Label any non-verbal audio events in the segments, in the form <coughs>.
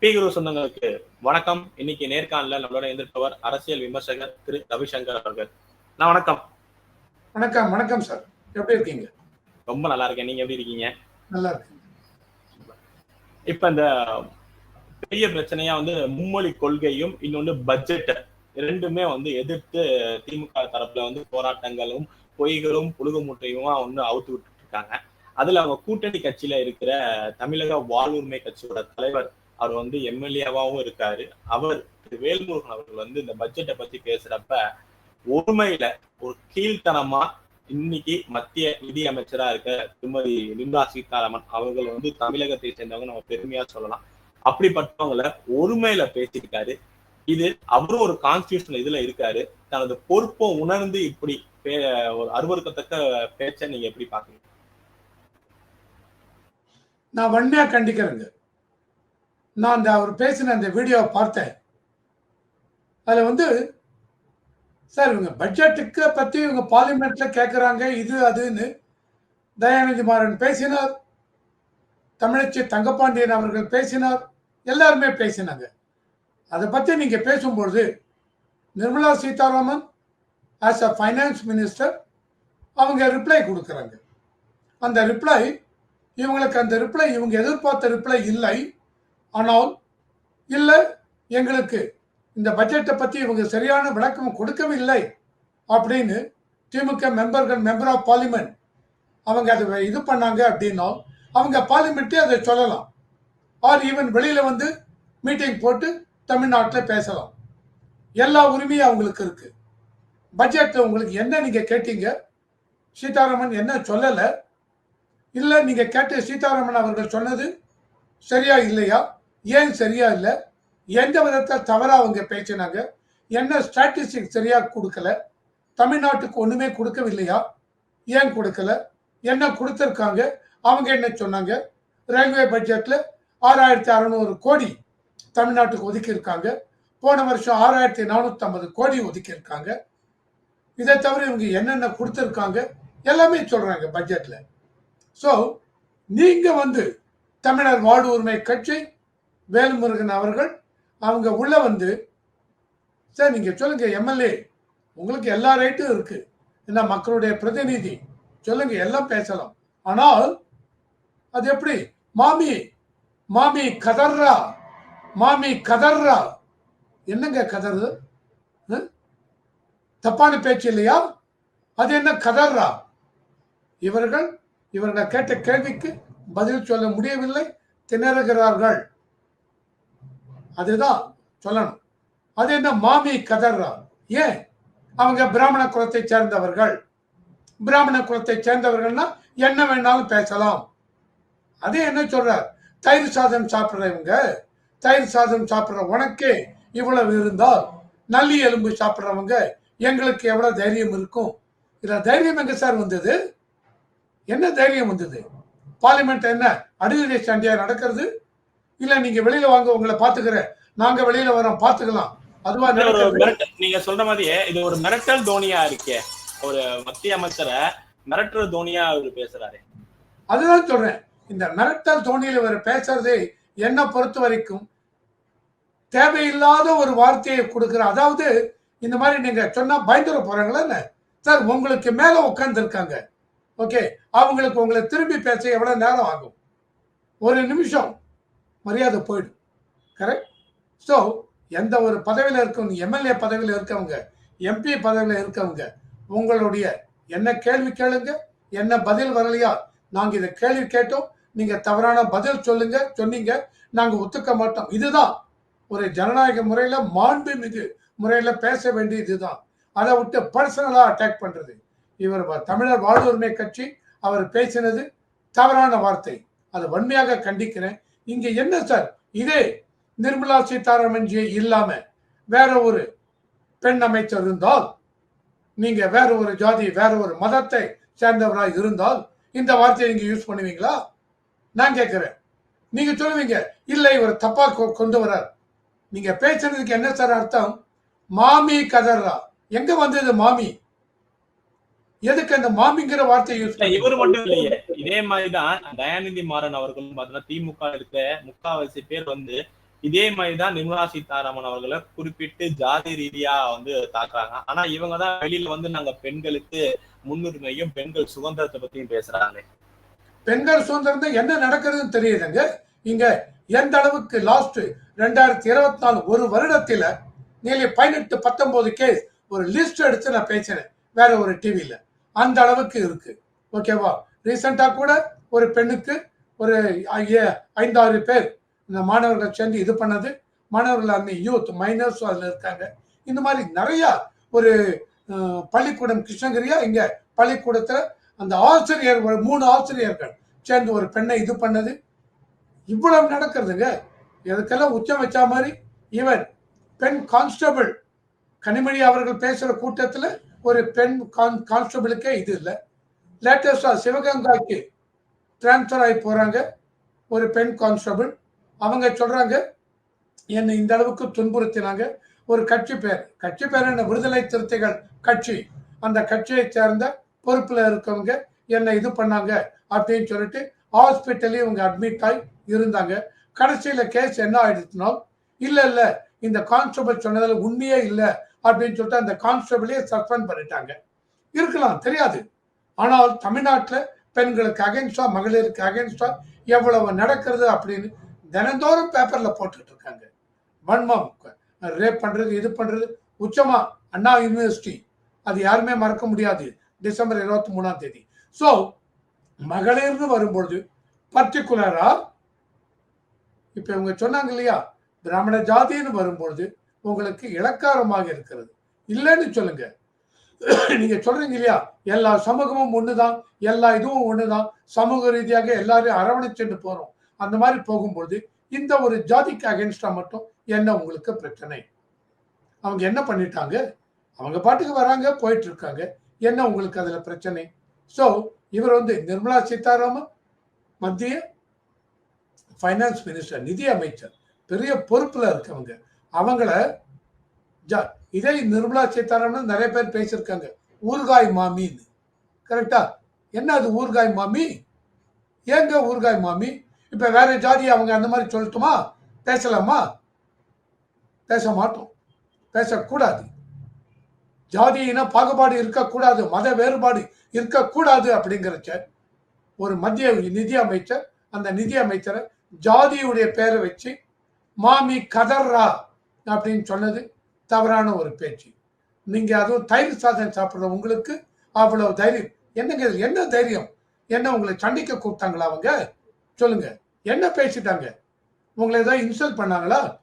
B குரு சொந்தங்களுக்கு வணக்கம். இன்னைக்கு நேர்காணல நம்மளோட எதிர்ப்பவர் அரசியல் விமர்சகர் திரு ரவிசங்கர் அவர்கள். நான் வணக்கம். வணக்கம் வணக்கம் சார். எப்படி இருக்கீங்க? ரொம்ப நல்லா இருக்கேன். நீங்க எப்படி இருக்கீங்க? நல்லா இருக்கீங்க இப்ப இந்த பெரிய பிரச்சனையா வந்து மும்மொழி கொள்கையும் இன்னொன்னு பட்ஜெட் ரெண்டுமே வந்து எதிர்த்து திமுக தரப்புல வந்து போராட்டங்களும் பொய்களும் புழுகு மூட்டையுமா வந்து அவுத்து விட்டு இருக்காங்க. அதுல அவங்க கூட்டணி கட்சியில இருக்கிற தமிழக வாழ்வுரிமை கட்சியோட தலைவர் அவர் வந்து எம்எல்ஏவாகவும் இருக்காரு. அவர் திரு வேல்முருகன் அவர்கள் வந்து இந்த பட்ஜெட்டை பத்தி பேசுறப்ப ஒருமையில ஒரு கீழ்த்தனமா இன்னைக்கு மத்திய நிதி அமைச்சரா இருக்க திருமதி நிர்மலா சீதாராமன் அவர்கள் வந்து தமிழகத்தை சேர்ந்தவங்க நம்ம பெருமையா சொல்லலாம். அப்படிப்பட்டவங்கள ஒருமையில பேசியிருக்காரு இது அவரும் ஒரு கான்ஸ்டியூஷன் இதுல இருக்காரு. தனது பொறுப்பை உணர்ந்து இப்படி பே- ஒரு அருவருக்கத்தக்க பேச்சை நீங்க எப்படி பாக்குறீங்க நான் வன்மையா கண்டிக்கிறேங்க. நான் அந்த அவர் பேசின அந்த வீடியோவை பார்த்தேன். அதில் வந்து சார் இவங்க பட்ஜெட்டுக்கு பற்றி இவங்க பார்லிமெண்ட்டில் கேட்குறாங்க இது அதுன்னு. தயாநிதி மாறன் பேசினார். தமிழச்சி தங்கப்பாண்டியன் அவர்கள் பேசினார். எல்லாருமே பேசினாங்க. அதை பற்றி நீங்கள் பேசும்பொழுது Nirmala Sitharaman as a finance minister அவங்க ரிப்ளை கொடுக்குறாங்க. அந்த ரிப்ளை இவங்களுக்கு அந்த ரிப்ளை இவங்க எதிர்பார்த்த ரிப்ளை இல்லை. ஆனால் இல்லை எங்களுக்கு இந்த பட்ஜெட்டை பற்றி இவங்க சரியான விளக்கம் கொடுக்கவில்லை அப்படின்னு திமுக மெம்பர்கள் மெம்பர் ஆஃப் பார்லிமெண்ட் அவங்க அதை இது பண்ணாங்க அப்படின்னா அவங்க பார்லிமெண்ட்டே அதை சொல்லலாம். ஆர் ஈவன் வெளியில் வந்து மீட்டிங் போட்டு தமிழ்நாட்டில் பேசலாம். எல்லா உரிமையும் அவங்களுக்கு இருக்கு. பட்ஜெட்டில் உங்களுக்கு என்ன நீங்கள் கேட்டீங்க? சீதாராமன் என்ன சொல்லலை? இல்லை நீங்கள் கேட்ட சீதாராமன் அவர்கள் சொன்னது சரியா இல்லையா? ஏன் சரியா இல்லை? எந்த விதத்தில் தவறாக அவங்க பேசினாங்க? என்ன ஸ்ட்ராட்டிஸ்டிக் சரியாக கொடுக்கல? தமிழ்நாட்டுக்கு ஒன்றுமே கொடுக்கவில்லையா? ஏன் கொடுக்கல? என்ன கொடுத்துருக்காங்க? அவங்க என்ன சொன்னாங்க? ரயில்வே பட்ஜெட்டில் ஆறாயிரத்தி அறநூறு கோடி தமிழ்நாட்டுக்கு ஒதுக்கியிருக்காங்க. போன வருஷம் ஆறாயிரத்தி நானூத்தி ஐம்பது கோடி ஒதுக்கியிருக்காங்க. இதை தவிர இவங்க என்னென்ன கொடுத்துருக்காங்க? எல்லாமே சொல்கிறாங்க பட்ஜெட்டில் ஸோ நீங்கள் வந்து தமிழர் வாழ்வுரிமை கட்சி வேல்முருகன் அவர்கள் அவங்க உள்ள வந்து சார் நீங்க சொல்லுங்க எம்எல்ஏ உங்களுக்கு எல்லா ரைட்டும் இருக்கு. என்ன மக்களுடைய பிரதிநிதி? சொல்லுங்க எல்லாம் பேசலாம். ஆனால் அது எப்படி? மாமி மாமி கதர்ரா மாமி கதர்ரா என்னங்க கதறு? தப்பான பேச்சு இல்லையா? அது என்ன கதர்ரா இவர்கள் இவர்கள் கேட்ட கேள்விக்கு பதில் சொல்ல முடியவில்லை திணறுகிறார்கள். அதுதான் சொல்லணும். அது என்ன மாமி கதர்றா ஏன்? அவங்க பிராமண குலத்தை சேர்ந்தவர்கள். பிராமண குலத்தை சேர்ந்தவர்கள்னா என்ன வேணாலும் பேசலாம். அது என்ன சொல்றார்? தயிர் சாதம் சாப்பிட்றவங்க தயிர் சாதம் சாப்பிட்ற உனக்கே இவ்வளவு இருந்தால் நல்லி எலும்பு சாப்பிட்றவங்க எங்களுக்கு எவ்வளவு தைரியம் இருக்கும்? இதுல தைரியம் எங்க சார் வந்தது? என்ன தைரியம் வந்தது? பார்லிமெண்ட் என்ன? அடிநிலை சண்டையா நடக்கிறது? இல்ல நீங்க வெளியில வாங்க உங்களை பாத்துக்கிறேன் நாங்க வெளியில வரோம் பாத்துக்கலாம் அதுவா மிரட்டல் நீங்க சொல்ற மாதிரியே இது ஒரு மிரட்டல் தோனியா இருக்கே. ஒரு மத்திய அமைச்சரை மிரட்டுற தோனியா அவர் பேசுறாரு. அதுதான் சொல்றேன். இந்த மிரட்டல் தோணியில் இவர் பேசுறது என்ன பொறுத்த வரைக்கும் தேவையில்லாத ஒரு வார்த்தையை கொடுக்குற அதாவது இந்த மாதிரி நீங்க சொன்னா பயந்துட போறாங்களா சார் உங்களுக்கு மேல உட்கார்ந்து இருக்காங்க ஓகே அவங்களுக்கு உங்களை திரும்பி பேச எவ்வளவு நேரம் ஆகும்? ஒரு நிமிஷம். மரியாதை போயிடும். கரெக்ட் ஸோ எந்த ஒரு பதவியில் இருக்கவங்க எம்எல்ஏ பதவியில் இருக்கவங்க எம்பி பதவியில் இருக்கவங்க உங்களுடைய என்ன கேள்வி கேளுங்க என்ன பதில் வரலையா? நாங்கள் இதை கேள்வி கேட்டோம். நீங்கள் தவறான பதில் சொல்லுங்க சொன்னீங்க. நாங்கள் ஒத்துக்க மாட்டோம். இதுதான் ஒரு ஜனநாயக முறையில் மாண்பு மிகு முறையில் பேச வேண்டியது இதுதான். அதை விட்டு பர்சனலாக அட்டாக் பண்ணுறது இவர் வ- தமிழர் வாழ்வுரிமை கட்சி அவர் பேசினது தவறான வார்த்தை. அதை வன்மையாக கண்டிக்கிறேன். இங்க என்ன சார்? இதே நிர்மலா சீதாராமன் ஜி இல்லாம வேற ஒரு பெண் அமைச்சர் இருந்தால் நீங்க வேற ஒரு ஜாதி வேற ஒரு மதத்தை சேர்ந்தவராக இருந்தால் இந்த வார்த்தையை நீங்க யூஸ் பண்ணுவீங்களா? நான் கேட்கிறேன். நீங்க சொல்லுவீங்க இல்ல இவர் தப்பா கொண்டு வரார். நீங்க பேசுனதுக்கு என்ன சார் அர்த்தம்? மாமி கதர்ரா எங்க வந்தது மாமி? எதுக்கு அந்த மாமிங்கிற வார்த்தையை யூஸ் இவர் மட்டும் இல்லையே. இதே மாதிரிதான் தயாநிதி மாறன் அவர்களும் பாத்தீங்கன்னா திமுக இருக்கிற முக்காவாசி பேர் வந்து இதே மாதிரிதான் நிர்மலா சீதாராமன் அவர்களை குறிப்பிட்டு ஜாதி ரீதியா வந்து தாக்குறாங்க. ஆனா இவங்க தான் வெளியில வந்து நாங்க பெண்களுக்கு முன்னுரிமையும் பெண்கள் சுதந்திரத்தை பத்தியும் பேசுறாங்க பெண்கள் சுதந்திரம் என்ன நடக்குதுன்னு தெரியுதுங்க. இங்க எந்த அளவுக்கு லாஸ்ட் ரெண்டாயிரத்தி இருபத்தி நாலு ஒரு வருடத்துல நீலி பதினெட்டு பத்தொன்பது கேஸ் ஒரு லிஸ்ட் எடுத்து நான் பேசினேன். வேற ஒரு டிவியில அந்த அளவுக்கு இருக்கு. ஓகேவா ரீசெண்டாக கூட ஒரு பெண்ணுக்கு ஒரு ஐந்தாறு பேர் இந்த மாணவர்கள் சேர்ந்து இது பண்ணது. மாணவர்கள் அந்த யூத் மைனர்ஸ் அதில் இருக்காங்க. இந்த மாதிரி நிறையா ஒரு பள்ளிக்கூடம் கிருஷ்ணகிரியா இங்கே பள்ளிக்கூடத்தில் அந்த ஆசிரியர் ஒரு மூணு ஆசிரியர்கள் சேர்ந்து ஒரு பெண்ணை இது பண்ணது. இவ்வளவு நடக்கிறதுங்க. இதுக்கெல்லாம் உச்சம் வச்சா மாதிரி? இவர் பெண் கான்ஸ்டபிள் கனிமொழி அவர்கள் பேசுகிற கூட்டத்தில் ஒரு பெண் கான் கான்ஸ்டபிளுக்கே இது இல்லை. லேட்டஸ்டா சிவகங்காக்கு டிரான்ஸ்ஃபர் ஆகி போறாங்க. ஒரு பெண் கான்ஸ்டபிள் அவங்க சொல்றாங்க என்னை இந்த அளவுக்கு துன்புறுத்தினாங்க. ஒரு கட்சி பேர். கட்சி பேர் என்ன? விடுதலை திருத்தைகள் கட்சி. அந்த கட்சியை சேர்ந்த பொறுப்புல இருக்கவங்க என்னை இது பண்ணாங்க அப்படின்னு சொல்லிட்டு ஹாஸ்பிட்டலே இவங்க அட்மிட் ஆகி இருந்தாங்க. கடைசியில கேஸ் என்ன ஆயிடுச்சுனோ இல்ல இல்ல இந்த கான்ஸ்டபிள் சொன்னதுல உண்மையே இல்லை. அப்படின்னு சொல்லிட்டு அந்த கான்ஸ்டபிளே சஸ்பெண்ட் பண்ணிட்டாங்க. இருக்கலாம் தெரியாது. ஆனால் தமிழ்நாட்டில் பெண்களுக்கு அகைன்ஸ்டா மகளிருக்கு அகைன்ஸ்டா எவ்வளவு நடக்கிறது அப்படின்னு தினந்தோறும் பேப்பர்ல போட்டுட்டு இருக்காங்க. வன்மம் ரேப் பண்றது இது பண்றது. உச்சமா அண்ணா யூனிவர்சிட்டி அது யாருமே மறக்க முடியாது. டிசம்பர் இருபத்தி மூணாம் தேதி. ஸோ மகளிர்னு வரும்பொழுது பர்டிகுலரா இப்ப இவங்க சொன்னாங்க இல்லையா? பிராமண ஜாதின்னு வரும்பொழுது உங்களுக்கு இலக்காரமாக இருக்கிறது. இல்லைன்னு சொல்லுங்க. <coughs> நீங்க சொல்றீங்க இல்லையா? எல்லா சமூகமும் ஒண்ணுதான். எல்லா இதுவும் ஒண்ணுதான். சமூக ரீதியாக எல்லாரையும் அரவணைச்சுட்டு போறோம். அந்த மாதிரி போகும்போது இந்த ஒரு ஜாதிக்கு அகேன்ஸ்டா மட்டும் என்ன உங்களுக்கு பிரச்சனை? அவங்க என்ன பண்ணிட்டாங்க? அவங்க பாட்டுக்கு வராங்க போயிட்டு இருக்காங்க என்ன உங்களுக்கு அதுல பிரச்சனை? ஸோ இவர் வந்து நிர்மலா சீதாராமன் மத்திய ஃபைனான்ஸ் மினிஸ்டர் நிதி அமைச்சர். பெரிய பொறுப்புல இருக்கவங்க. அவங்கள இதே நிர்மலா சீதாராமன் நிறைய பேர் பேசியிருக்காங்க. ஊர்காய் மாமின்னு. கரெக்டா? என்ன அது ஊர்காய் மாமி? ஏங்க ஊர்காய் மாமி? இப்ப வேற ஜாதி அவங்க அந்த மாதிரி சொல்லட்டுமா? பேசலாமா? பேச மாட்டோம். பேசக்கூடாது. ஜாதியின பாகுபாடு இருக்கக்கூடாது மத வேறுபாடு இருக்கக்கூடாது அப்படிங்கிறச்ச ஒரு மத்திய நிதி அமைச்சர் அந்த நிதி அமைச்சரை ஜாதியுடைய பேரை வச்சு மாமி கதர்ரா அப்படின்னு சொன்னது தவறான ஒரு பேச்சு. நீங்க அதுவும் தயிர் சாதம் சாப்பிட்ற உங்களுக்கு அவ்வளவு தைரியம். என்னங்க என்ன தைரியம்? என்ன உங்களை சண்டிக்க கூப்பிட்டாங்களா அவங்க? சொல்லுங்க. என்ன பேசிட்டாங்க? உங்களை ஏதாவது இன்சல்ட் பண்ணாங்களா?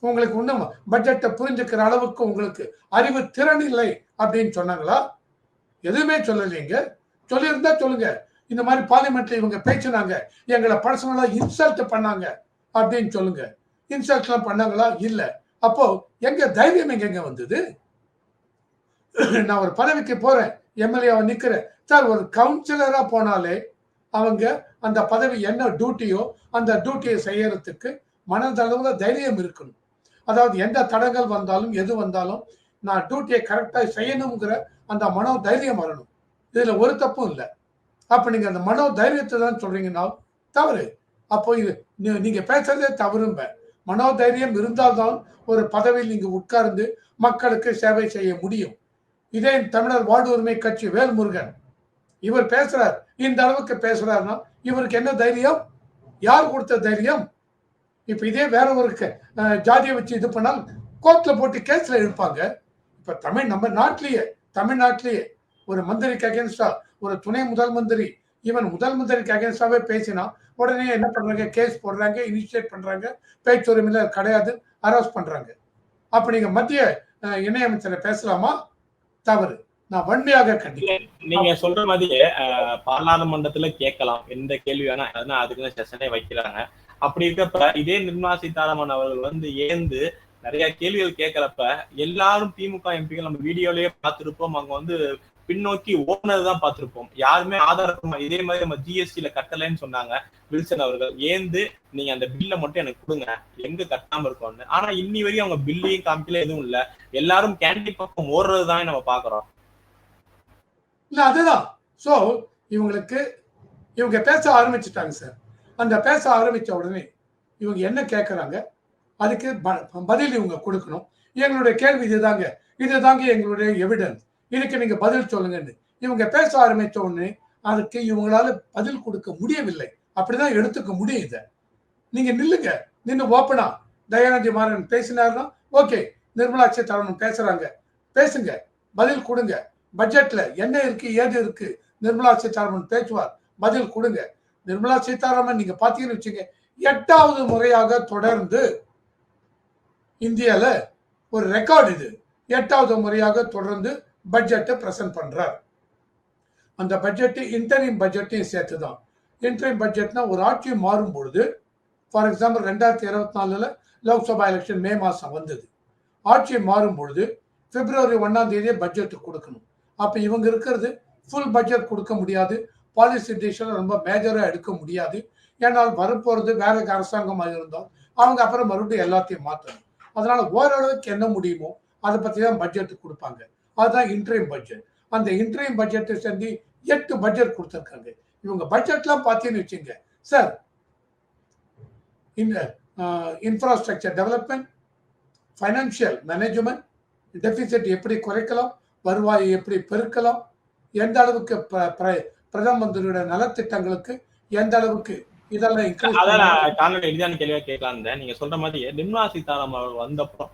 உங்களுக்கு இன்னும் பட்ஜெட்டை புரிஞ்சுக்கிற அளவுக்கு உங்களுக்கு அறிவு திறன் இல்லை அப்படின்னு சொன்னாங்களா? எதுவுமே சொல்லலைங்க. சொல்லியிருந்தா சொல்லுங்க. இந்த மாதிரி பார்லிமெண்ட்ல இவங்க பேசினாங்க. எங்களை பர்சனலா இன்சல்ட் பண்ணாங்க அப்படின்னு சொல்லுங்க. இன்சல்ட்லாம் பண்ணாங்களா? இல்லை. அப்போ எங்க தைரியம் எங்க வந்தது? நான் ஒரு பதவிக்கு போறேன் எம்எல்ஏவை நிக்கிறேன். சார் ஒரு கவுன்சிலரா போனாலே அவங்க அந்த பதவி என்ன டியூட்டியோ அந்த டியூட்டியை செய்யறதுக்கு மனதளவுல தைரியம் இருக்கணும். அதாவது எந்த தடங்கள் வந்தாலும் எது வந்தாலும் நான் டியூட்டியை கரெக்டாக செய்யணுங்கிற அந்த மனோ தைரியம் வரணும். இதுல ஒரு தப்பும் இல்லை. அப்ப நீங்க அந்த மனோ தைரியத்தை தான் சொல்றீங்கன்னா தவறு. அப்போ இது நீங்க பேசுறதே தவறும்ப. மனோ தைரியம் இருந்தால்தான் ஒரு பதவியில் நீங்க உட்கார்ந்து மக்களுக்கு சேவை செய்ய முடியும். இதே தமிழர் வாழ்வு உரிமை கட்சி வேல்முருகன். இவர் பேசுறார். இந்த அளவுக்கு பேசுறாருன்னா இவருக்கு என்ன தைரியம்? யார் கொடுத்த தைரியம்? இப்ப இதே வேற ஒரு க- ஜாதியை வச்சு இது பண்ணால் கோர்ட்ல போட்டு கேஸ்ல எடுப்பாங்க இப்ப தமிழ் நம்ம நாட்டிலேயே தமிழ்நாட்டிலேயே ஒரு மந்திரிக்கு அகேன்ஸ்டா ஒரு துணை முதல் மந்திரி இவன் முதல் முதலுக்கு அகேன்ஸ்டாவே பேசினா உடனே என்ன பண்றாங்க? கேஸ் போடுறாங்க இனிஷியேட் பண்றாங்க பேச்சுரிமையில கிடையாது அரெஸ்ட் பண்றாங்க. அப்ப நீங்க மத்திய இணையமைச்சரை பேசலாமா? தவறு. நான் வன்மையாக கண்டிக்கிறேன். நீங்க சொல்ற மாதிரி பாராளுமன்றத்துல கேட்கலாம். எந்த கேள்வி வேணா ஏன்னா அதுக்குன்னு செஷனே வைக்கிறாங்க. அப்படி இருக்கப்ப இதே நிர்மலா சீதாராமன் அவர்கள் வந்து ஏந்து நிறைய கேள்விகள் கேட்கறப்ப எல்லாரும் திமுக எம்பிகள் நம்ம வீடியோலயே பார்த்திருப்போம். அங்க வந்து பின்னோக்கி ஓடுனதுதான் பார்த்திருப்போம். யாருமே ஆதாரமா இதே மாதிரி நம்ம ஜிஎஸ்டில கட்டலைன்னு சொன்னாங்க வில்சன் அவர்கள். ஏந்து நீங்க அந்த பில்லை மட்டும் எனக்கு கொடுங்க. எங்க கட்டாம இருக்கோம்னு. ஆனா இன்னி வரையும் அவங்க பில்லையும் காமிக்கல எதுவும் இல்ல. எல்லாரும் கேண்டீன் பக்கம் ஓடுறதுதான் நம்ம பாக்குறோம் இல்ல அதுதான். சோ இவங்களுக்கு இவங்க பேச ஆரம்பிச்சுட்டாங்க சார் அந்த பேச ஆரம்பிச்ச உடனே இவங்க என்ன கேட்கறாங்க அதுக்கு ப- பதில் இவங்க கொடுக்கணும். எங்களுடைய கேள்வி இதுதாங்க. இதுதாங்க எங்களுடைய எவிடன்ஸ் இதுக்கு நீங்க பதில் சொல்லுங்கன்னு. இவங்க பேச ஆரம்பித்த உடனே அதுக்கு இவங்களால பதில் கொடுக்க முடியவில்லை. அப்படிதான் எடுத்துக்க முடியும் இதை. நீங்க நில்லுங்க. நின்று ஓப்பனா தயானந்தி மாறன் பேசினாருன்னா ஓகே நிர்மலா சீதாராமன் பேசுறாங்க. பேசுங்க. பதில் கொடுங்க. பட்ஜெட்ல என்ன இருக்கு ஏது இருக்கு நிர்மலா சீதாராமன் பேசுவார். பதில் கொடுங்க. நிர்மலா சீதாராமன் நீங்க பாத்தீங்கன்னு வச்சுங்க எட்டாவது முறையாக தொடர்ந்து இந்தியால ஒரு ரெக்கார்டு இது. எட்டாவது முறையாக தொடர்ந்து பட்ஜெட்டை ப்ரெசென்ட் பண்ணுறார் அந்த பட்ஜெட்டு இன்டரிம் பட்ஜெட்டையும் சேர்த்து தான் இன்டரிம் பட்ஜெட்னா ஒரு ஆட்சி மாறும் பொழுது ஃபார் எக்ஸாம்பிள் ரெண்டாயிரத்தி இருபத்தி நாலில் லோக்சபா எலெக்ஷன் மே மாதம் வந்தது. ஆட்சி மாறும் பொழுது பிப்ரவரி ஒன்றாம் தேதியே பட்ஜெட் கொடுக்கணும். அப்போ இவங்க இருக்கிறது ஃபுல் பட்ஜெட் கொடுக்க முடியாது. பாலிசி டிசிஷன் ரொம்ப மேஜராக எடுக்க முடியாது. ஏன்னால் வரப்போகிறது வேற அரசாங்கமாக இருந்தால் அவங்க அப்புறம் மறுபடியும் எல்லாத்தையும் மாற்றணும் அதனால ஓரளவுக்கு என்ன முடியுமோ அதை பற்றி தான் பட்ஜெட் கொடுப்பாங்க. அதுதான் இன்ட்ரீம் பட்ஜெட் அந்த இன்ட்ரீம் பட்ஜெட்டை சேர்ந்து எட்டு பட்ஜெட் கொடுத்துருக்காங்க. இவங்க பட்ஜெட்லாம் பார்த்தீங்கன்னு வச்சுங்க sir in infrastructure development financial management deficit எப்படி குறைக்கலாம் வருவாயை எப்படி பெருக்கலாம் எந்த அளவுக்கு பிர- பிரதம மந்திரியோட நலத்திட்டங்களுக்கு எந்த அளவுக்கு இதெல்லாம் காணொலி எளிதான கேள்வியா கேட்கலாம் நீங்க சொல்ற மாதிரி நிர்மலா சீதாராமன் அவர்கள் வந்தப்போ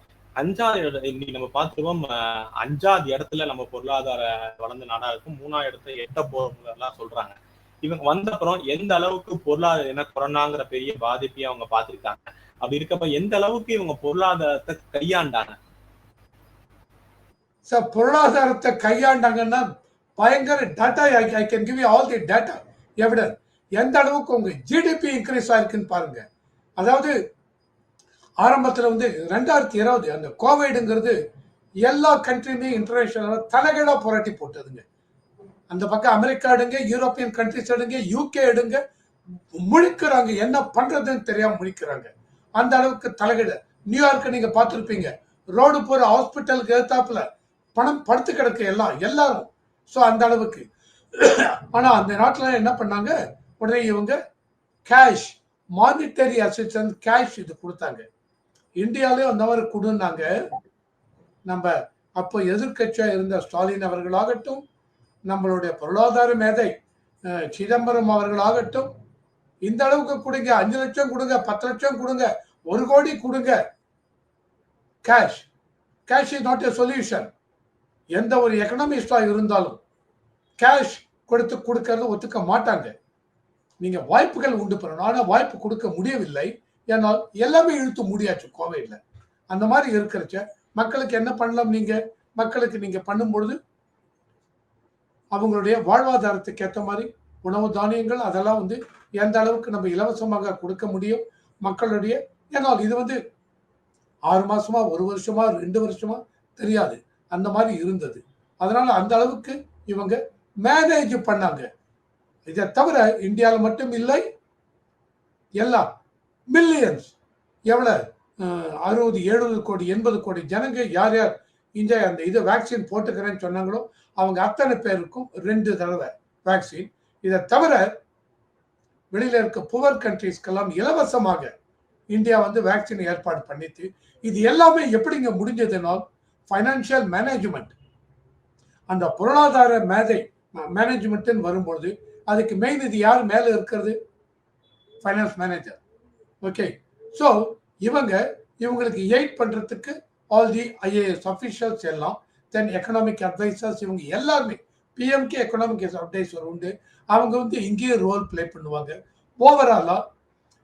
அஞ்சாவது இன்னைக்கு நம்ம பார்த்துருவோம் அஞ்சாவது இடத்துல நம்ம பொருளாதார வளர்ந்த நாடா இருக்கும். மூணாவது இடத்துல எட்ட போறவங்கலாம் சொல்றாங்க. இவங்க வந்த அப்புறம் எந்த அளவுக்கு பொருளாதார என்ன கொரோனாங்கிற பெரிய பாதிப்பையும் அவங்க பார்த்திருக்காங்க. அப்படி இருக்கப்ப எந்த அளவுக்கு இவங்க பொருளாதாரத்தை கையாண்டாங்க? சார் பொருளாதாரத்தை கையாண்டாங்கன்னா பயங்கர data I can give all the data evidence எந்த அளவுக்கு உங்க ஜிடிபி இன்க்ரீஸ் ஆயிருக்குன்னு பாருங்க. அதாவது ஆரம்பத்தில் வந்து ரெண்டாயிரத்தி இருபது அந்த கோவிடுங்கிறது எல்லா கண்ட்ரியுமே இன்டர்நேஷனல் தலைகளாக புரட்டி போட்டதுங்க. அந்த பக்கம் அமெரிக்கா எடுங்க யூரோப்பியன் கண்ட்ரிஸ் எடுங்க யூகே எடுங்க முழிக்கிறாங்க. என்ன பண்றதுன்னு தெரியாம முழிக்கிறாங்க. அந்த அளவுக்கு தலைகிட நியூயார்க்கை நீங்க பார்த்துருப்பீங்க. ரோடு போற ஹாஸ்பிட்டலுக்கு ஏத்தாப்புல பணம் படுத்து கிடக்கு எல்லாம் எல்லாரும். ஸோ அந்த அளவுக்கு. ஆனா அந்த நாட்டில் என்ன பண்ணாங்க? உடனே இவங்க கேஷ் மானிட்டரி அசிஸ்டன்ஸ் கேஷ் இது கொடுத்தாங்க. இந்தியாலயும் அந்த மாதிரி கொடுனாங்க நம்ம அப்போ எதிர்கட்சியாக இருந்த ஸ்டாலின் அவர்களாகட்டும் நம்மளுடைய பொருளாதார மேதை சிதம்பரம் அவர்களாகட்டும் இந்த அளவுக்கு கொடுங்க அஞ்சு லட்சம் கொடுங்க பத்து லட்சம் கொடுங்க ஒரு கோடி கொடுங்க. Cash cash is not a solution எந்த ஒரு எக்கனாமிஸ்டாக இருந்தாலும் கேஷ் கொடுத்து கொடுக்கறது ஒத்துக்க மாட்டாங்க. நீங்கள் வாய்ப்புகள் உண்டு பண்ணணும் ஆனால் வாய்ப்பு கொடுக்க முடியவில்லை. ஏன்னால் எல்லாமே இழுத்து முடியாச்சு கோவையில். அந்த மாதிரி இருக்கிறச்ச மக்களுக்கு என்ன பண்ணலாம் நீங்க? மக்களுக்கு நீங்க பண்ணும்பொழுது அவங்களுடைய வாழ்வாதாரத்துக்கு ஏற்ற மாதிரி உணவு தானியங்கள் அதெல்லாம் வந்து எந்த அளவுக்கு நம்ம இலவசமாக கொடுக்க முடியும்? மக்களுடைய ஏன்னால் இது வந்து ஆறு மாசமா ஒரு வருஷமா ரெண்டு வருஷமா தெரியாது. அந்த மாதிரி இருந்தது. அதனால அந்த அளவுக்கு இவங்க மேனேஜ் பண்ணாங்க. இதை தவிர இந்தியாவில் மட்டும் இல்லை எல்லாம் மில்லியன்ஸ் எவ்வளோ அறுபது எழுபது கோடி எண்பது கோடி ஜனங்க யார் யார் இந்த அந்த இது வேக்சின் போட்டுக்கிறேன்னு சொன்னாங்களோ அவங்க அத்தனை பேருக்கும் ரெண்டு தடவை வேக்சின் இதை தவிர வெளியில் இருக்க புவர் கண்ட்ரீஸ்க்கெல்லாம் இலவசமாக இந்தியா வந்து வேக்சின் ஏற்பாடு பண்ணிட்டு இது எல்லாமே எப்படிங்க முடிஞ்சதுனால் ஃபைனான்சியல் மேனேஜ்மெண்ட் அந்த பொருளாதார மேதை மேனேஜ்மெண்ட்டுன்னு வரும்பொழுது அதுக்கு மெயின் இது யார் மேலே இருக்கிறது? ஃபைனான்ஸ் மேனேஜர் ஓகே ஸோ இவங்க இவங்களுக்கு எயிட் பண்ணுறதுக்கு ஆல் தி ஐஏஎஸ் அஃபிஷியல்ஸ் எல்லாம் தென் எக்கனாமிக் அட்வைசர்ஸ் இவங்க எல்லாருமே பிஎம்கே எக்கனாமிக் அட்வைசர் உண்டு. அவங்க வந்து இங்கேயே ரோல் ப்ளே பண்ணுவாங்க. ஓவராலாக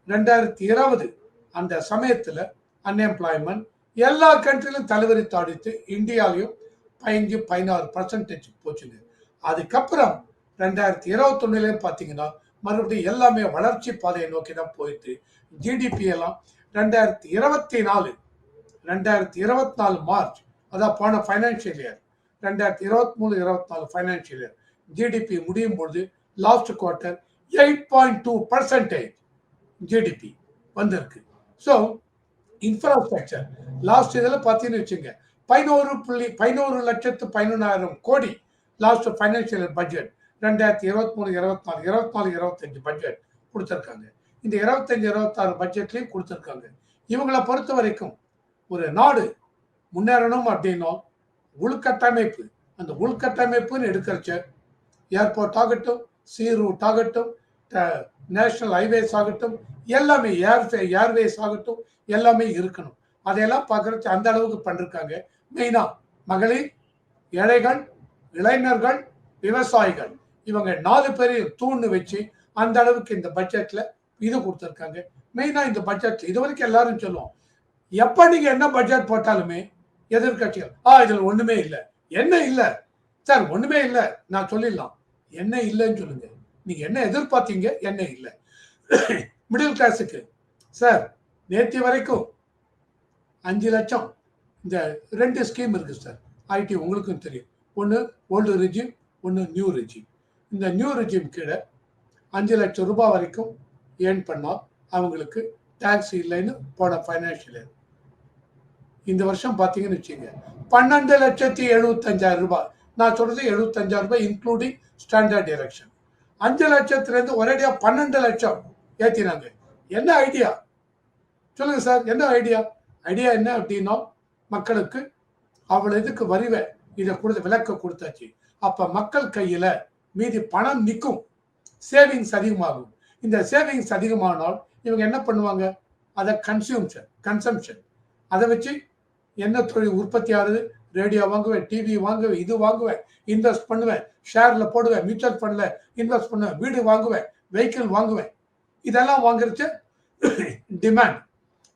ரெண்டாயிரத்தி இருபது அந்த சமயத்தில் அன்எம்ப்ளாய்மெண்ட் எல்லா கண்ட்ரிலும் தலைவரி தாடித்து இந்தியாலையும் பதினஞ்சு பதினாறு பர்சன்டேஜ் போச்சுங்க. அதுக்கப்புறம் ரெண்டாயிரத்தி இருபத்தொன்னுலேயும் பார்த்தீங்கன்னா மறுபடியும் எல்லாமே வளர்ச்சி பாதையை நோக்கி தான் போயிட்டு ஜிடிபி எல்லாம் ரெண்டாயிரத்தி இருபத்தி நாலு ரெண்டாயிரத்தி இருபத்தி நாலு மார்ச் அதான் போன ஃபைனான்சியல் இயர் ரெண்டாயிரத்தி இருபத்தி மூணு இருபத்தி நாலு ஃபைனான்சியல் இயர் ஜிடிபி முடியும் பொழுது last quarter eight point two percentage GDP வந்திருக்கு. ஸோ இன்ஃப்ராஸ்ட்ரக்சர் லாஸ்ட் இதில் பார்த்தீங்கன்னு வச்சுங்க பதினோரு புள்ளி பதினோரு லட்சத்து பதினொன்றாயிரம் கோடி லாஸ்ட் ஃபைனான்சியல் பட்ஜெட் ரெண்டாயிரத்தி இருபத்தி மூணு இருபத்தி நாலு இருபத்தி நாலு இருபத்தஞ்சு பட்ஜெட் கொடுத்துருக்காங்க. இந்த இருபத்தஞ்சு இருபத்தாறு பட்ஜெட்லையும் கொடுத்துருக்காங்க. இவங்களை பொறுத்த வரைக்கும் ஒரு நாடு முன்னேறணும் அப்படின்னா உள்கட்டமைப்பு அந்த உள்கட்டமைப்புன்னு எடுக்கிறச்ச ஏர்போர்ட் ஆகட்டும் சி ரூட் ஆகட்டும் நேஷனல் ஹைவேஸ் ஆகட்டும் எல்லாமே ஏர் ஏர்வேஸ் ஆகட்டும் எல்லாமே இருக்கணும். அதையெல்லாம் பார்க்குறச்சு அந்த அளவுக்கு பண்ணிருக்காங்க. மெயினாக மகளிர் ஏழைகள் இளைஞர்கள் விவசாயிகள். இவங்க நாலு பேரையும் தூண்டு வச்சு அந்த அளவுக்கு இந்த பட்ஜெட்ல இது கொடுத்துருக்காங்க. மெயினா இந்த பட்ஜெட் இது வரைக்கும் எல்லாரும் சொல்லுவோம் எப்ப நீங்க என்ன பட்ஜெட் போட்டாலுமே எதிர்கட்சிகள் ஆ இதுல ஒண்ணுமே இல்லை. என்ன இல்லை? சார் ஒண்ணுமே இல்லை. நான் சொல்லிடலாம். என்ன இல்லைன்னு சொல்லுங்க. நீங்க என்ன எதிர்பார்த்தீங்க? என்ன இல்லை. மிடில் கிளாஸுக்கு சார் நேற்று வரைக்கும் அஞ்சு லட்சம் இந்த ரெண்டு ஸ்கீம் இருக்கு சார். ஐடி உங்களுக்கும் தெரியும். ஒன்று ஓல்டு ரிஜிம் ஒன்று நியூ ரிஜிம் இந்த நியூ ரெஜிம் கீழே அஞ்சு லட்சம் ரூபாய் வரைக்கும் ஏர்ன் பண்ணால் அவங்களுக்கு டேக்ஸ் இல்லைன்னு போன ஃபைனான்ஷியல் இயர் இந்த வருஷம் பார்த்தீங்கன்னு வச்சுங்க பன்னெண்டு லட்சத்தி எழுபத்தஞ்சாயிரம் ரூபாய். நான் சொல்றது எழுபத்தஞ்சாயிரம் ரூபாய் இன்க்ளூடிங் ஸ்டாண்டர்ட் டிரெக்ஷன் அஞ்சு லட்சத்துலேருந்து ஒரேடியா பன்னெண்டு லட்சம் ஏற்றினாங்க என்ன ஐடியா சொல்லுங்க சார் என்ன ஐடியா ஐடியா என்ன அப்படின்னா மக்களுக்கு அவ்வளோ இதுக்கு வரிவை இதை கொடுத்து விளக்க கொடுத்தாச்சு. அப்போ மக்கள் கையில் மீதி பணம் நிற்கும். சேவிங்ஸ் அதிகமாகும். இந்த சேவிங்ஸ் அதிகமானால் இவங்க என்ன பண்ணுவாங்க? அதை கன்சியூம்ஷன் கன்சம்ஷன் அதை வச்சு என்ன தொழில் உற்பத்தி ஆகுது? ரேடியோ வாங்குவேன் டிவி வாங்குவேன் இது வாங்குவேன் இன்வெஸ்ட் பண்ணுவேன் ஷேரில் போடுவேன் மியூச்சுவல் ஃபண்டில் இன்வெஸ்ட் பண்ணுவேன் வீடு வாங்குவேன் வெஹிக்கிள் வாங்குவேன். இதெல்லாம் வாங்குறச்சு டிமாண்ட்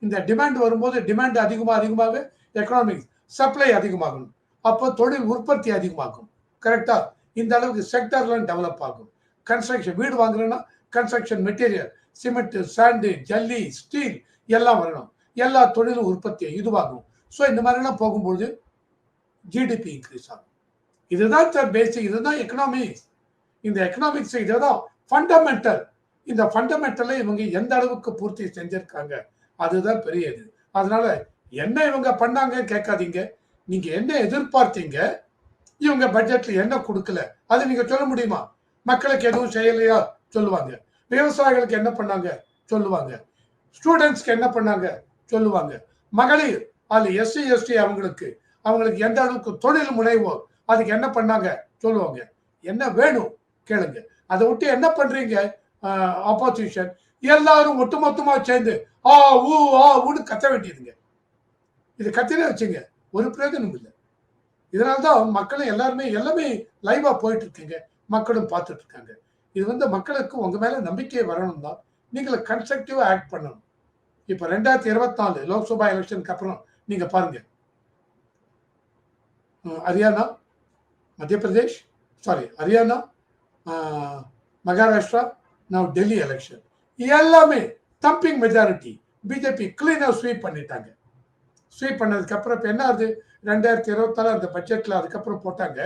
இந்த டிமாண்ட் வரும்போது டிமாண்ட் அதிகமாக அதிகமாக எக்கனாமிக்ஸ் சப்ளை அதிகமாகும். அப்போ தொழில் உற்பத்தி அதிகமாகும். கரெக்டாக இந்த அளவுக்கு செக்டர்லாம் டெவலப் ஆகும். கன்ஸ்ட்ரக்ஷன் வீடு வாங்குறேன்னா கன்ஸ்ட்ரக்ஷன் மெட்டீரியல் சிமெண்ட் சாண்டு ஜல்லி ஸ்டீல் எல்லாம் வரணும். எல்லா தொழிலும் உற்பத்தி இதுவாகும். ஸோ இந்த மாதிரிலாம் போகும்பொழுது ஜிடிபி இன்க்ரீஸ் ஆகும். இதுதான் சார் பேசிக் இதுதான் எக்கனாமிக்ஸ் இந்த எக்கனாமிக்ஸ் இதுதான் ஃபண்டமெண்டல் இந்த ஃபண்டமெண்டலை இவங்க எந்த அளவுக்கு பூர்த்தி செஞ்சிருக்காங்க அதுதான் பெரிய இது அதனால என்ன இவங்க பண்ணாங்க கேட்காதீங்க. நீங்க என்ன எதிர்பார்த்தீங்க இவங்க பட்ஜெட்ல என்ன கொடுக்கல? அது நீங்க சொல்ல முடியுமா? மக்களுக்கு எதுவும் செய்யலையா? சொல்லுவாங்க. விவசாயிகளுக்கு என்ன பண்ணாங்க? சொல்லுவாங்க. ஸ்டூடெண்ட்ஸ்க்கு என்ன பண்ணாங்க? சொல்லுவாங்க. மகளிர் அது எஸ்சி எஸ்டி அவங்களுக்கு அவங்களுக்கு எந்த அளவுக்கு தொழில் முனைவோ அதுக்கு என்ன பண்ணாங்க? சொல்லுவாங்க. என்ன வேணும்? கேளுங்க. அதை விட்டு என்ன பண்றீங்க? ஆப்போசிஷன் எல்லாரும் ஒட்டுமொத்தமா சேர்ந்து ஆ ஊ ஆ ஊன்னு கத்த வேண்டியதுங்க. இது கத்தினே வச்சுங்க. ஒரு பிரயோஜனம் இல்லை. இதனால்தான் மக்களும் எல்லாருமே எல்லாமே லைவா போயிட்டு இருக்கீங்க மக்களும் பார்த்துட்டு இருக்காங்க இது வந்து மக்களுக்கு உங்க மேல நம்பிக்கை வரணும் தான். நீங்க கன்ஸ்ட்ரக்டிவா ஆக்ட் பண்ணணும். இப்ப ரெண்டாயிரத்தி இருபத்தி நாலு லோக்சபா எலெக்ஷனுக்கு அப்புறம் நீங்க பாருங்க. ஹரியானா மத்திய பிரதேஷ் சாரி ஹரியானா மகாராஷ்டிரா நான் டெல்லி எலெக்ஷன் எல்லாமே தம்பிங் மெஜாரிட்டி பிஜேபி கிளீனாக ஸ்வீப் பண்ணிட்டாங்க. ஸ்வீப் பண்ணதுக்கு அப்புறம் இப்போ என்ன ஆகுது? ரெண்டாயிரத்தி இருபத்தாறு அந்த பட்ஜெட்டில் அதுக்கப்புறம் போட்டாங்க.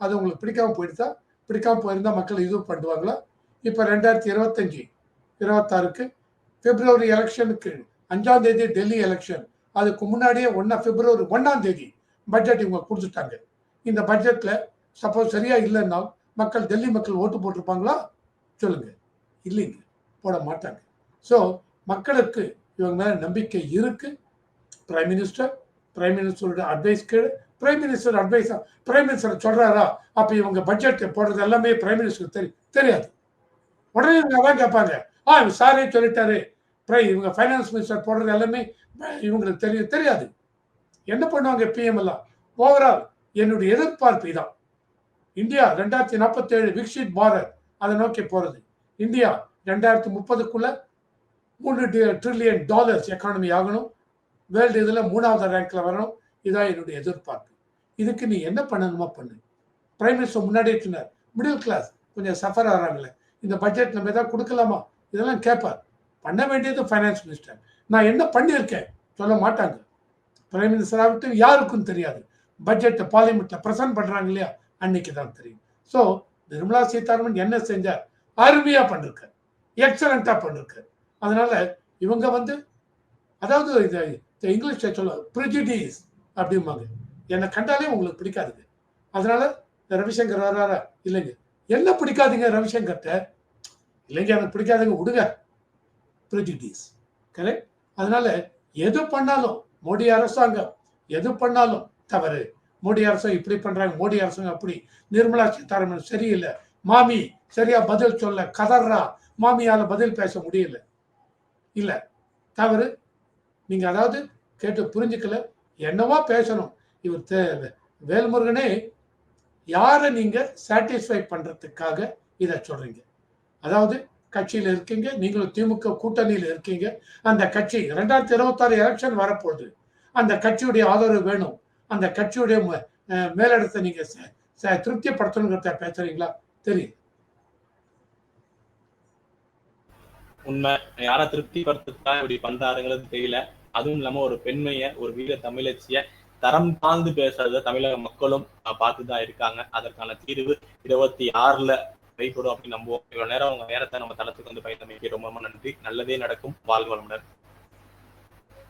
அது உங்களுக்கு பிடிக்காம போயிடுதா பிடிக்காமல் போயிருந்தால் மக்கள் இது பண்ணுவாங்களா? இப்போ ரெண்டாயிரத்தி இருபத்தஞ்சி இருபத்தாறுக்கு பிப்ரவரி எலெக்ஷனுக்கு அஞ்சாம் தேதி டெல்லி எலெக்ஷன். அதுக்கு முன்னாடியே ஒன்றா பிப்ரவரி ஒன்றாம் தேதி பட்ஜெட் இவங்க கொடுத்துட்டாங்க. இந்த பட்ஜெட்டில் சப்போஸ் சரியாக இல்லைன்னா மக்கள் டெல்லி மக்கள் ஓட்டு போட்டிருப்பாங்களா? சொல்லுங்க. இல்லைங்க. போட மாட்டாங்க. ஸோ மக்களுக்கு இவங்க மேலே நம்பிக்கை இருக்குது பிரைம் மினிஸ்டர் பிரைம் மினிஸ்டரோட அட்வைஸ் கேடு prime minister advice prime minister சொல்றாரா? அப்ப இவங்க பட்ஜெட் போடுறது எல்லாமே பிரைம் மினிஸ்டருக்கு தெரியும் தெரியாது. உடனே இவங்க அதான் கேட்பாங்க. ஆ சாரே சொல்லிட்டாரு. பிரை இவங்க ஃபைனான்ஸ் மினிஸ்டர் போடுறது எல்லாமே இவங்களுக்கு தெரியும் தெரியாது. என்ன பண்ணுவாங்க பிஎம் எல்லாம்? ஓவரால் என்னுடைய எதிர்பார்ப்பு இதான். இந்தியா ரெண்டாயிரத்தி நாற்பத்தி ஏழு விக்ஷித் பாரத் அதை நோக்கி போறது. இந்தியா ரெண்டாயிரத்தி முப்பதுக்குள்ள மூணு ட்ரில்லியன் டாலர்ஸ் எக்கானமி ஆகணும். வேர்ல்டு இதில் மூணாவது ரேங்க்ல வரணும். இதான் என்னுடைய எதிர்பார்ப்பு. இதுக்கு நீ என்ன பண்ணணுமோ பண்ணு. பிரைம் மினிஸ்டர் முன்னாடியே சொன்னார் மிடில் கிளாஸ் கொஞ்சம் சஃபர் ஆகிறாங்களே இந்த பட்ஜெட் நம்ம ஏதாவது கொடுக்கலாமா? இதெல்லாம் கேட்பார். பண்ண வேண்டியது ஃபைனான்ஸ் மினிஸ்டர் நான் என்ன பண்ணியிருக்கேன்? சொல்ல மாட்டாங்க. பிரைம் மினிஸ்டர் ஆகட்டும் யாருக்கும் தெரியாது. பட்ஜெட்டை பார்லிமெண்ட்டில் ப்ரெசென்ட் பண்ணுறாங்க இல்லையா? அன்னைக்கு தான் தெரியும். ஸோ நிர்மலா சீதாராமன் என்ன செஞ்சார்? அருமையாக பண்ணிருக்கார். எக்ஸலண்ட்டாக பண்ணிருக்கார். அதனால இவங்க வந்து அதாவது இது இங்கிலீஷ் சொல்ல. ப்ரிஜிடிஸ் அப்படிம்பாங்க. என்னை கண்டாலே உங்களுக்கு பிடிக்காதுங்க. அதனால ரவிசங்கர் வர்றாரா? இல்லைங்க. என்ன பிடிக்காதுங்க ரவிசங்கர்கிட்ட? இல்லைங்க எனக்கு பிடிக்காதுங்க. விடுங்க. ப்ரிஜிடிஸ் கரெக்ட் அதனால எது பண்ணாலும் மோடி அரசாங்கம் எது பண்ணாலும் தவறு. மோடி அரசு இப்படி பண்றாங்க மோடி அரசாங்கம் அப்படி. நிர்மலா சீதாராமன் சரியில்லை. மாமி சரியா பதில் சொல்ல கதர்றா மாமியால பதில் பேச முடியல. இல்ல. தவறு. நீங்க அதாவது கேட்டு புரிஞ்சுக்கல என்னவா பேசணும்? இவர் தே- வேல்முருகனே யாரை நீங்க சாட்டிஸ்ஃபை பண்றதுக்காக இதை சொல்றீங்க? அதாவது கட்சியில் இருக்கீங்க நீங்களும் திமுக கூட்டணியில் இருக்கீங்க அந்த கட்சி ரெண்டாயிரத்தி இருபத்தாறு எலெக்ஷன் வரப்போகுது. அந்த கட்சியுடைய ஆதரவு வேணும். அந்த கட்சியுடைய மேலிடத்தை நீங்க ச- ச- திருப்திப்படுத்தணுங்கிறத பேசுறீங்களா? தெரியும் உண்மை. யாரை திருப்திப்படுத்துறதா இப்படி பண்றாருங்கிறது தெரியல. அதுவும் இல்லாம ஒரு பெண்மைய ஒரு வீர தமிழச்சிய தரம் தாழ்ந்து பேசுறத தமிழக மக்களும் அஹ், பார்த்துதான் இருக்காங்க. அதற்கான தீர்வு இருபத்தி ஆறுல கைகூடும் அப்படின்னு நம்புவோம். இவ்வளவு நேரம் உங்க நேரத்தை நம்ம தளத்துக்கு வந்து பயந்தமைக்கு ரொம்ப ரொம்ப நன்றி. நல்லதே நடக்கும். வாழ்க வளமுடன்.